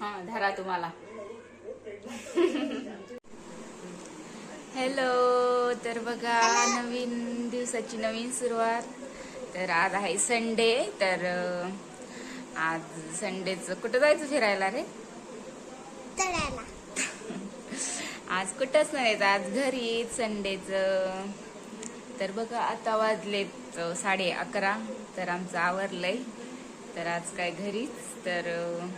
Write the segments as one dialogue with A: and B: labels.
A: हा धरा तुम्हाला. हॅलो तर बघा नवीन दिवसाची नवीन सुरुवात. तर आज आहे संडे तर आज संडेचं कुठं जायचं फिरायला रे? आज कुठंच नाही आज घरीच संडेचं तर बघा आता वाजलेत साडे अकरा. तर आमचं आवरलंय. तर आज काय घरीच. तर अं,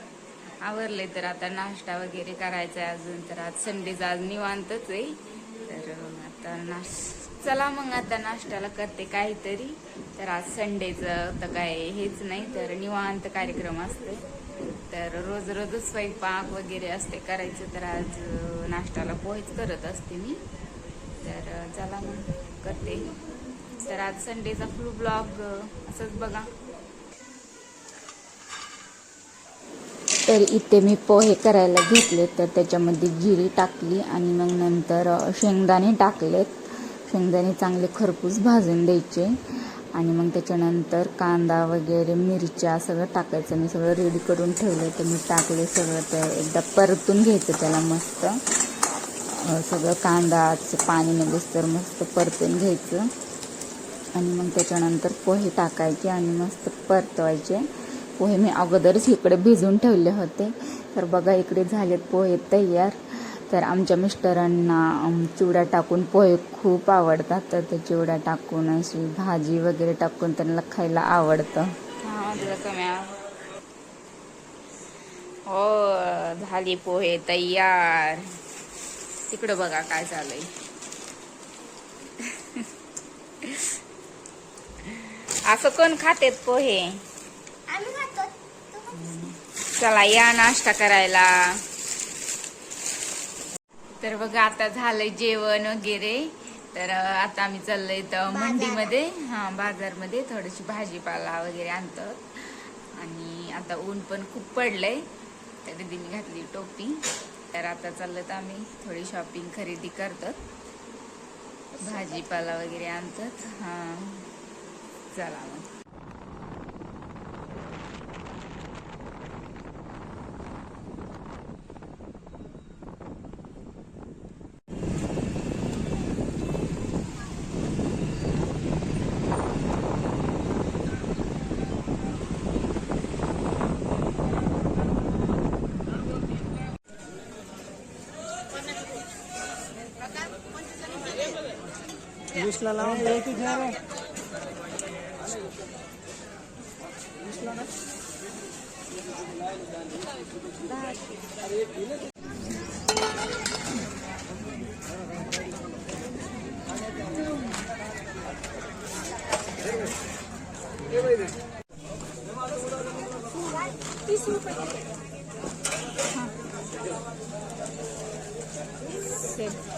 A: आवरलंय. तर आता नाश्ता वगैरे करायचा आहे अजून. तर आज संडेचा आज निवांतच आहे. तर आता नाश चला मग आता नाश्त्याला करते काहीतरी. तर आज संडेचं तर काय हेच नाही. तर निवांत कार्यक्रम असते तर रोज रोजच स्वयंपाक वगैरे असते करायचं. तर आज नाश्त्याला पोहेच करत असते मी. तर चला मग. करते. तर आज संडेचा फुल ब्लॉग असंच बघा. तर इथे मी पोहे करायला घेतले तर त्याच्यामध्ये जिरी टाकली आणि मग नंतर शेंगदाणे टाकलेत. शेंगदाणे चांगले खरपूस भाजून द्यायचे. आणि मग त्याच्यानंतर कांदा वगैरे मिरच्या सगळं टाकायचं. मी सगळं रेडी करून ठेवलं तर मी टाकले सगळं. ते एकदा परतून घ्यायचं त्याला मस्त. सगळं कांदाचं पाणी निघेस तर मस्त परतून घ्यायचं. आणि मग त्याच्यानंतर पोहे टाकायचे आणि मस्त परतवायचे. पोहे मी अगोदरच इकडे भिजून ठेवले होते. तर बघा इकडे झालेत पोहे तयार. तर आमच्या मिस्टरांना चिवडा टाकून पोहे खूप आवडतात. तर ते चिवडा टाकून अशी भाजी वगैरे टाकून त्यांना खायला आवडतं. हो झाली पोहे तयार. तिकडं बघा काय चाललंय. असं कोण खातेत पोहे. चला या नाश्ता करायला. तर बघा आता झालंय जेवण वगैरे. तर आता आम्ही चाललोय तर मंडीमध्ये. हा बाजारमध्ये थोडीशी भाजीपाला वगैरे आणतो आणि आता ऊन पण खूप पडलंय. तर दीदीने घातली टोपी. तर आता चाललं तर आम्ही थोडी शॉपिंग खरेदी करतात. भाजीपाला वगैरे आणतात. हां. चला मग.
B: वीसला लावून द्यायची घ्या रे
C: मी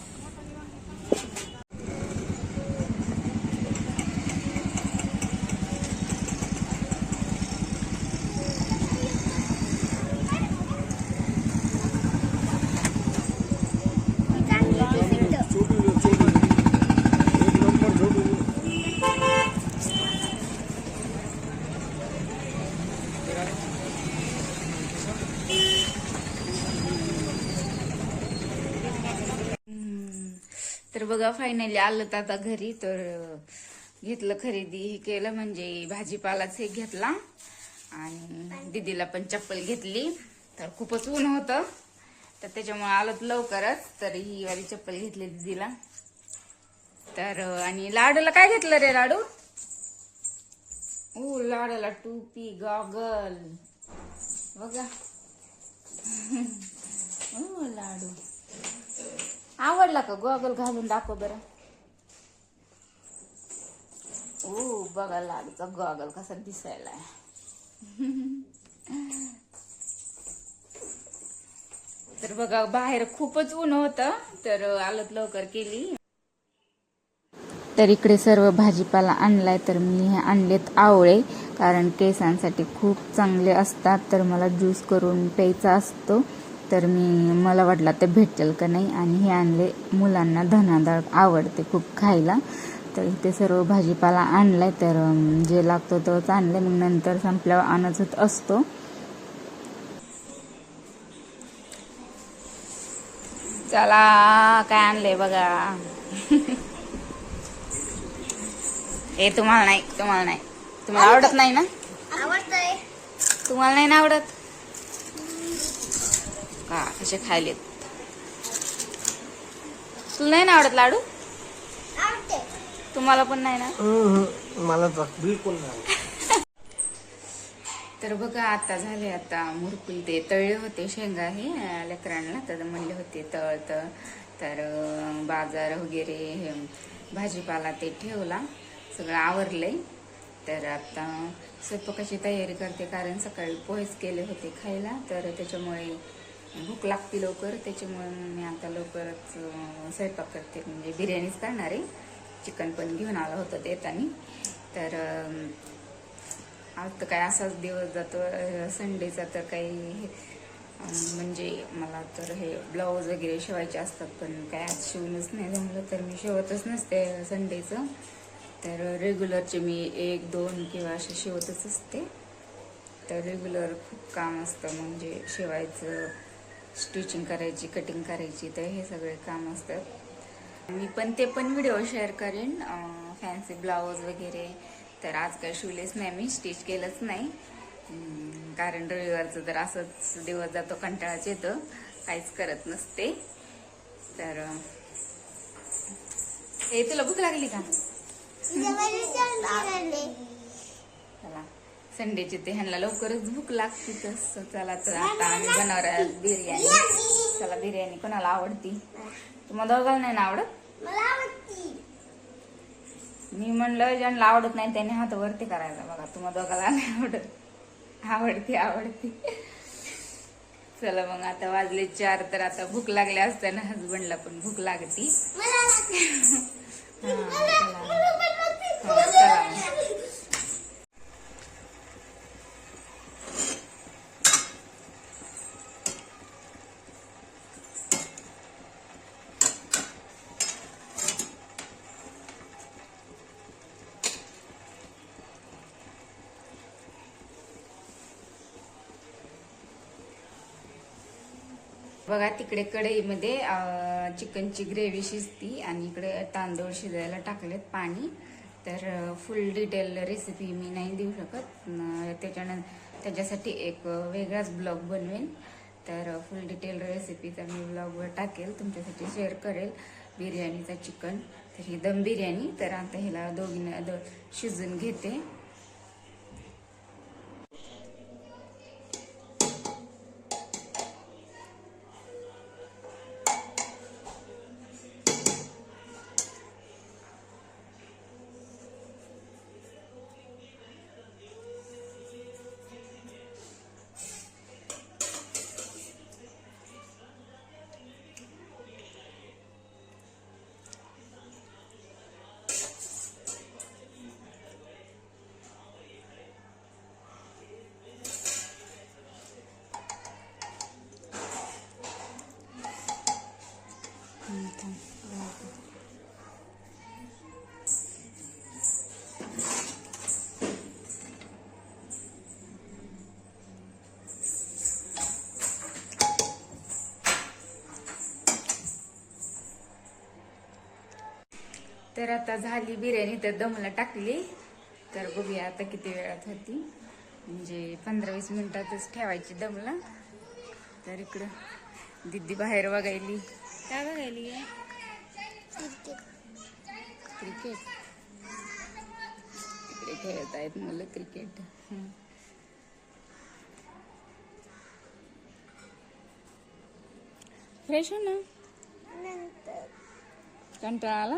A: तर बघा फायनली आलं तर आता घरी. तर घेतलं खरेदी. हे केलं म्हणजे भाजीपालाच हे घेतला. आणि दीदीला पण चप्पल घेतली. तर खूपच ऊन होतं. तर त्याच्यामुळे आलं लवकरच. तर ही वाली चप्पल घेतली दीदीला. तर आणि लाडूला काय घेतलं रे लाडू? ओ लाडाला टोपी गॉगल. बघा. ओ लाडू. आवडला का? गॉगल घालून दाखव बरं. ओ बघा लाडूचा गॉगल कसा दिसायला तर बघा बाहेर खूपच ऊन होतं तर आलत लवकर केली. तर इकडे सर्व भाजीपाला आणलाय तर मी हे आणलेत आवळे कारण केसांसाठी खूप चांगले असतात तर मला ज्यूस करून प्यायचा असतो. तर मी मला वाटलं आता भेटेल का नाही. आणि हे आणले मुलांना धनाडाळ आवडते खूप खायला. तर इथे सर्व भाजीपाला आणलाय. तर जे लागतो तोच आणले. मग नंतर संपल्यावर आणतच असतो. चला काय आणलंय बघा. हे तुम्हाला नाही तुम्हाला नाही. तुम्हाला आवडत नाही ना? तुम्हाला नाही ना आवडत? का कसे खायलेत. तुला नाही ना आवडत लाडू?
C: आवडते.
A: तुम्हाला पण नाही ना?
B: मला तर बिलकुल नाही
A: तर बघा आता झाले आता मुरकुल ते तळले होते शेंगा हे लेकरांना तर म्हणले होते तळ तर बाजार वगैरे हे भाजीपाला ते ठेवला. सगळं आवरलंय. तर आता स्वयंपाकाची तयारी करते कारण सकाळी पोहेच केले होते खायला. तर त्याच्यामुळे भूक लागते लवकर त्याच्यामुळे मी आता लवकरच स्वयंपाक करते. म्हणजे बिर्याणीच करणार. आहे चिकन पण घेऊन आलं होतं देतानी. तर आज तर काय असाच दिवस जातो. संडेचा तर काही हे, म्हणजे मला तर हे ब्लाऊज वगैरे शिवायचे असतात पण काय आज शिवूनच नाही जमलं. तर मी शिवतच नसते संडेचं. तर रेग्युलरचे मी एक दोन किंवा असे शिवतच असते. तर रेग्युलर खूप काम असतं. म्हणजे शिवायचं स्टिचिंग करायची कटिंग करायची तर हे सगळे काम असतात. मी पण ते पण व्हिडिओ शेअर करेन फॅन्सी ब्लाऊज वगैरे. तर आज शिवलेच नाही मी स्टिच केलंच नाही. कारण रविवारचं तर असंच दिवस जातो कंटाळाच येतं. काहीच करत नसते. तर हे तुला भूक लागली का? संडेची ते ह्यांना लवकरच भूक लागते तसं. चला तर आता आम्ही बनवणार आहोत बिर्याणी. चला बिर्याणी कोणाला आवडती? तुम्हाला दोघांना नाही ना आवडत? मी म्हणलं ज्यांना आवडत नाही त्यांनी हात वरती करायचा बघा. तुम्हाला दोघाला नाही आवडत. आवडते आवडते. चला मग आता वाजले चार तर आता भूक लागली असताना हजबंडला पण भूक लागती
C: मला आवडती.
A: हा,
C: मला-
A: चला.
C: मला पण आवडती.
A: हो, चला मग. बघा तिकडे कढईमध्ये चिकनची ग्रेव्ही शिजती आणि इकडे तांदूळ शिजायला टाकलेत पाणी. तर फुल डिटेल रेसिपी मी नाही देऊ शकत. त्याच्यानंतर त्याच्यासाठी एक वेगळाच ब्लॉग बनवेन. तर फुल डिटेल रेसिपीचा मी ब्लॉगवर टाकेल. तुमच्यासाठी शेअर करेल. बिर्याणीचा चिकन तर ही दम बिर्याणी. तर आता ह्याला दोघींना दो शिजून घेते. तर आता झाली बिर्याणी तर दमला टाकली. तर बघूया आता किती वेळात होती. म्हणजे पंधरा वीस मिनिटातच ठेवायची दमला. तर इकडं दिदी बाहेर बघायली काय बघायली क्रिकेट इकडे खेळत आहेत मुलं क्रिकेट. फ्रेश हो ना?
C: नंतर.
A: कंटाळा आला?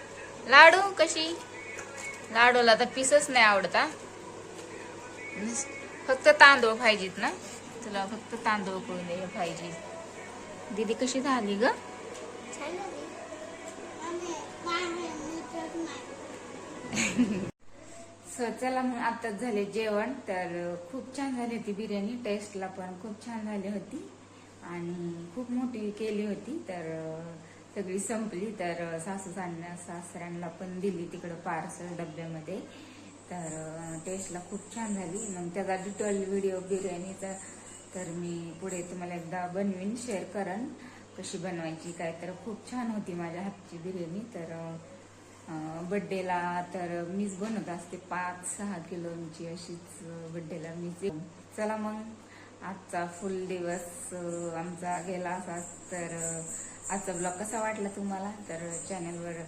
A: लाडू कशी? लाडूला तर पीसच नाही आवडता. फक्त तांदूळ पाहिजेत ना? तुला फक्त तांदूळ करून पाहिजे. दीदी कशी झाली ग? सो चला मग आताच झाले जेवण. तर खूप छान झाली होती बिर्याणी टेस्टला पण खूप छान झाली होती. आणि खूप मोठी केली होती. तर सगळी संपली तर अं, सासू सासऱ्यांना पण दिली तिकडं पार्सल डब्यामध्ये. तर टेस्टला खूप छान झाली. मग त्याचा डिटेल व्हिडिओ बिर्याणीचा तर मी पुढे तुम्हाला एकदा बनवीन शेअर करन कशी बनवायची काय तर खूप छान होती माझ्या हातची बिर्याणी. तर बड्डेला तर मीच बनवत असते. पाच सहा किलोची अशीच बड्डेला मीच. चला मग. आजचा फुल दिवस आमचा गेला असा. तर आजचा ब्लॉग कसा वाटला तुम्हाला? तर चॅनलवर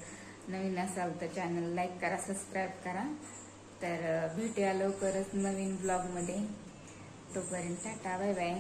A: नवीन असाल तर चॅनल लाईक करा सबस्क्राईब करा. तर भेटूया लवकरच नवीन ब्लॉगमध्ये तोपर्यंत टाटा बाय बाय